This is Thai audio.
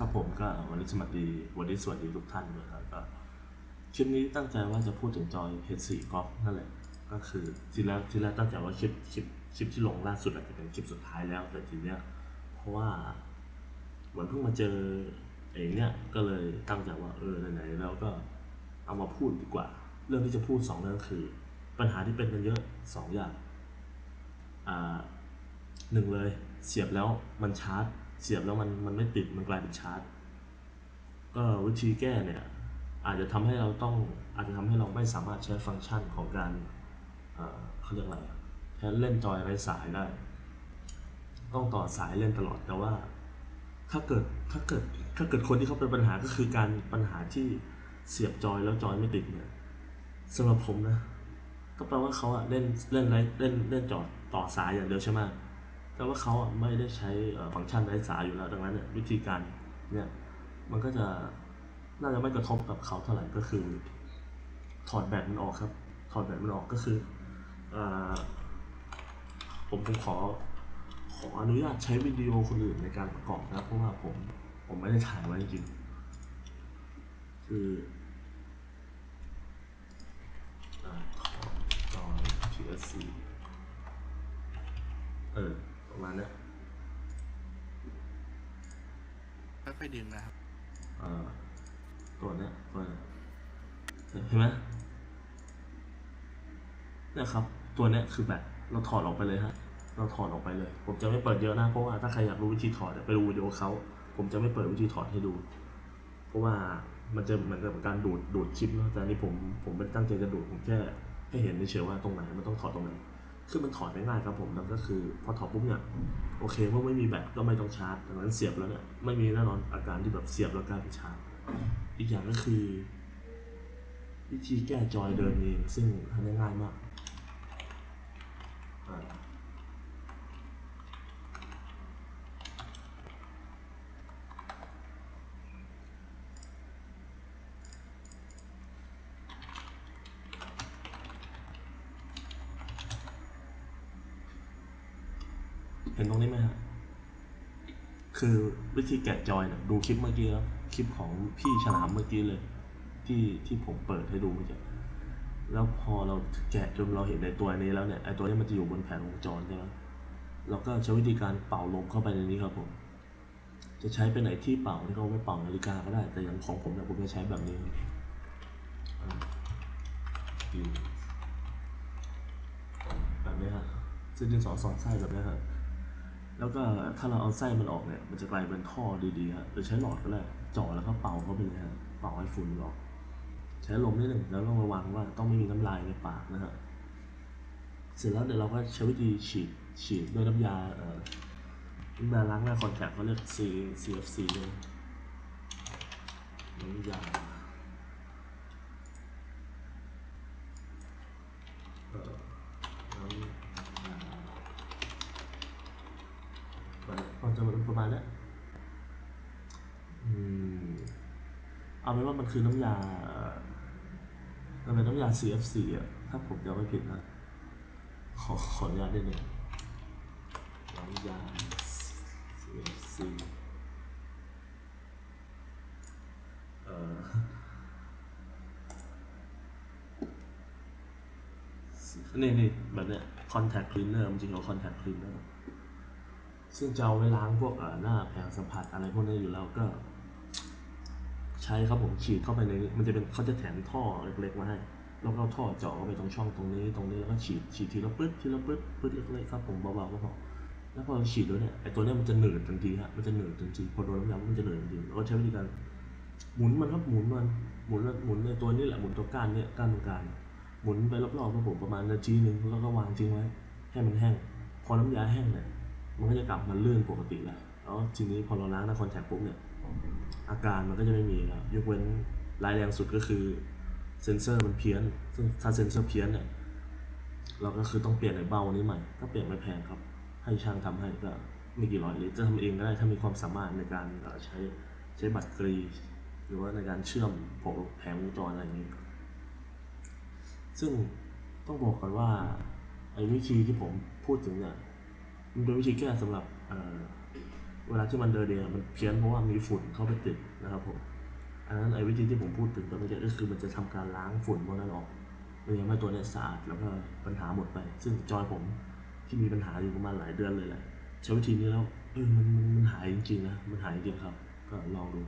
ครับผมก็วันนี้สวัสดีวันนี้สวัสดีทุกท่านด้วยครับก็คลิปนี้ตั้งใจว่าจะพูดถึงจอย H4 Golf นั่นแหละก็คือทีแรกทีแรกตั้งใจว่าคลิปคลิปคลิปที่ลงล่าสุดอาจจะเป็นคลิปสุดท้ายแล้วแต่ทีเนี้ยเพราะว่าเหมือนเพิ่งมาเจอเองเนี่ยก็เลยตั้งใจว่าเออไหนๆแล้วก็เอามาพูดดีกว่า เรื่องที่จะพูดสองเรื่องคือ ปัญหาที่เป็นกันเยอะสองอย่างอ่าหนึ่งเลยเสียบแล้วมันชาร์จ เสียบแล้วมันมันไม่ติดมันกลายเป็นชาร์จ ก็วิธีแก้เนี่ยอาจจะทำให้เราต้องอาจจะทำให้เราไม่สามารถใช้ฟังก์ชันของการเขาเรียกอะไรแทนเล่นจอยไร้สายได้ ต้องต่อสายเล่นตลอดแต่ว่า ถ้าเกิดถ้าเกิดถ้าเกิดคนที่เขาเป็นปัญหาก็คือการปัญหาที่เสียบจอยแล้วจอยไม่ติดเนี่ยสำหรับผมนะ ก็แปลว่าเขาอะเล่นเล่นไรเล่นเล่นจอดต่อสายอย่างเดียวใช่ไหม แต่ว่าเขาอะไม่ได้ใช้ฟังก์ชันไร้สายอยู่แล้ว ดังนั้นเนี่ยวิธีการเนี่ยมันก็จะน่าจะไม่กระทบกับเขาเท่าไหร่ก็คือ ถอดแบตมันออกครับ ถอดแบตมันออกก็คืออผมผมขอขออนุญาตใช้วิดีโอคนอื่นในการประกอบนะเพราะว่าผมผมไม่ได้ถ่ายไว้จริงคืออ่อย PS4 เออ มาณเนี้ยค่อยๆดึงนะครับเอ่อตัวเนี้ยตัวเนี้ยเห็นไหมเนี่ยครับ ตัวเนี้ยคือแบบเราถอดออกไปเลยฮะ เราถอดออกไปเลย ผมจะไม่เปิดเยอะนะเพราะว่าถ้าใครอยากรู้วิธีถอดเดี๋ยวไปดูวิดีโอเขาผมจะไม่เปิดวิธีถอดให้ดู เพราะว่ามันจะเหมือนกับการดูดดูดชิปเนอะแต่อันนี่ผมผมไม่ได้ตั้งใจจะดูดผมแค่ให้เห็นเฉยๆว่าตรงไหนมันต้องถอดตรงไหน คือมันถอดง่ายๆครับผมแล้วก็คือพอถอดปุ๊บเนี่ยโอเคเมื่อไม่มีแบตก็ไม่ต้องชาร์จดังนั้นเสียบแล้วเนี่ยไม่มีแน่นอนอาการที่แบบเสียบแล้วกลายเป็นชาร์จอีกอย่างก็คือ วิธีแก้จอยเดินเองซึ่งทำได้ง่ายมากอ่า เห็นตรงนี้ไหมฮะคือวิธีแกะจอยเนี่ยดูคลิปเมื่อกี้แล้วคลิปของพี่ฉลามเมื่อกี้เลย ที่ที่ผมเปิดให้ดูเมื่อกี้แล้วพอเราแกะจนเราเห็นในตัวนี้แล้วเนี่ยไอตัวนี้มันจะอยู่บนแผงวงจรใช่ไหมเราก็ใช้วิธีการเป่าลมเข้าไปในนี้ครับผม จะใช้เป็นไหนที่เป่าที่เขาไม่เป่านาฬิกาก็ได้ แต่อย่างของผมเนี่ยผมจะใช้แบบนี้ครับแบบนี้ครับซึ่งดินสอสอดไส้แบบนี้ครับ แล้วก็ถ้าเราเอาไส้มันออกเนี่ย มันจะกลายเป็นท่อดีๆฮะหรือใช้หลอดก็ได้จาะแล้วก็เป่าเข้าไปเลยฮะเป่าให้ฝุ่นออก ใช้ลมนิดหนึ่งแล้วต้องระวังว่าต้องไม่มีน้ำลายในปากนะฮะเสร็จแล้วเดี๋ยวเราก็ใช้วิธีฉีดฉีดด้วยน้ำยาเอ่อน้ำยาล้างหน้าคอนแทคเขาเรียก C CFC เลยน้ำยาเอ่อน้ำยา มัน ณนี้อืมเอาเป็นว่ามันคือน้ำยาเอ่อมันเป็นน้ำยา CFC อะ ถ้าผมจำไม่ผิดนะ ขอขออนุญาตได้หนึ่งน้ำยา CFC เอ่อ นี่นี่แบบเนี้ย contact cleaner จริงๆเอา contact cleaner ซึ่งจะเอาไว้ล้างพวกเอ่อหน้าแผงสัมผัสอะไรพวกนี้อยู่แล้วก็ ใช้ครับผมฉีดเข้าไปในมันจะเป็นเขาจะแถมท่อเล็กๆมาให้แล้วก็เอาท่อเจาะเข้าไปตรงช่องตรงนี้ตรงนี้แล้วก็ฉีดฉีดทีละปึ๊ดทีละปึ๊ดปึ๊ดเล็กๆครับผมเบาๆก็พอแล้วพอฉีดแล้วเนี่ยไอตัวเนี้ยมันจะหนืดทันทีฮะมันจะหนืดทันทีพอโดนน้ำยามันจะหนืดทันทีแล้วก็ใช้วิธีการหมุนมันครับหมุนมันหมุนแล้วหมุนในตัวนี้แหละหมุนตัวก้านเนี่ยก้านตรงกลางหมุนไปรอบๆครับผมประมาณนาทีหนึ่งแล้วก็วางทิ้งไว้ให้มันแห้ง พอน้ำยาแห้งเนี่ย มันก็จะกลับมาลื่นปกติแล้วแล้วทีนี้พอเราล้างหน้าคอนแทคปุ๊บเนี่ย อาการมันก็จะไม่มีแล้วยกเว้นรายแรงสุดก็คือเซนเซอร์มันเพี้ยน ซึ่งถ้าเซนเซอร์เพี้ยนเนี่ยเราก็คือต้องเปลี่ยนไอ้เบ้านี้ใหม่ ก็เปลี่ยนไม่แพงครับ ให้ช่างทำให้ก็ไม่กี่ร้อยเลยจะทำเองก็ได้ถ้ามีความสามารถในการเอ่อใช้ใช้บัตรกรี หรือว่าในการเชื่อมพวกแผงวงจรอะไรอย่างนี้ ซึ่งต้องบอกก่อนว่าไอ้วิธีที่ผมพูดถึงเนี่ย มันเป็นวิธีแก้สำหรับเวลาที่มันเดินเองมันเพี้ยนเพราะว่ามีฝุ่นเข้าไปติดนะครับผมอันนั้นไอ้วิธีที่ผมพูดถึงตอนเมื่อกี้ก็คือมันจะทำการล้างฝุ่นพวกนั้นออกมันยังไม่ให้ตัวเนี้ยสะอาดแล้วก็ปัญหาหมดไป ซึ่งจอยผมที่มีปัญหาอยู่ประมาณหลายเดือนเลยแหละใช้วิธีนี้แล้วเออมันมันหายจริงๆนะมันหายจริงครับ ก็ลองดู